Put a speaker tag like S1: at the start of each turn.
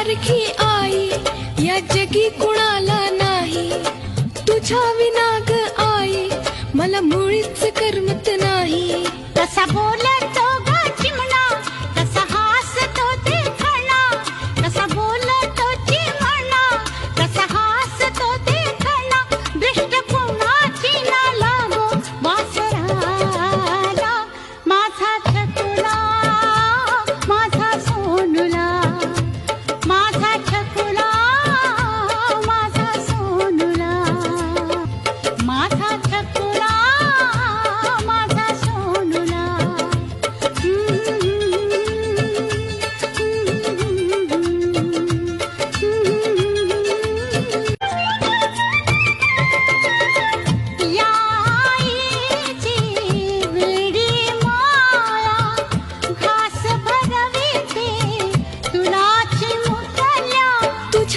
S1: आई या जगी कुणाला नाही? तुझ्या विनाग आई मला मुळीच करमत नाही.
S2: तसा बोल রাধা